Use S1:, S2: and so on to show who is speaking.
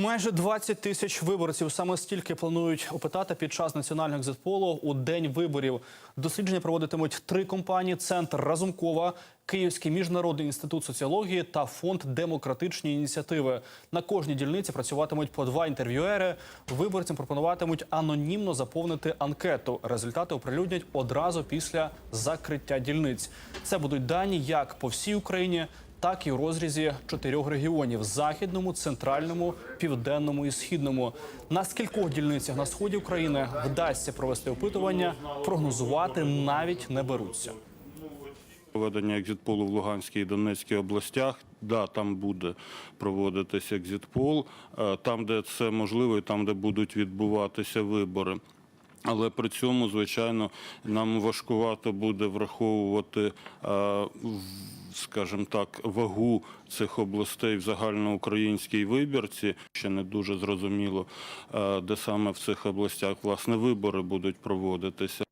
S1: Майже 20 тисяч виборців саме стільки планують опитати під час національного екзитполу у день виборів. Дослідження проводитимуть три компанії: центр Разумкова, Київський міжнародний інститут соціології та фонд демократичні ініціативи. На кожній дільниці працюватимуть по два інтерв'юери. Виборцям пропонуватимуть анонімно заповнити анкету. Результати оприлюднять одразу після закриття дільниць. Це будуть дані як по всій Україні так і у розрізі чотирьох регіонів: західному, центральному, південному і східному. На скількох дільницях на сході України вдасться провести опитування, прогнозувати навіть не беруться.
S2: Проведення екзитполу в Луганській і Донецькій областях. Да, там буде проводитися екзитпол, е, там, де це можливо, і там, де будуть відбуватися вибори. Але при цьому, звичайно, нам важкувато буде враховувати, е, в- скажімо так, вагу цих областей в загальноукраїнській вибірці. Ще не дуже зрозуміло, е, де саме в цих областях власне вибори будуть проводитися.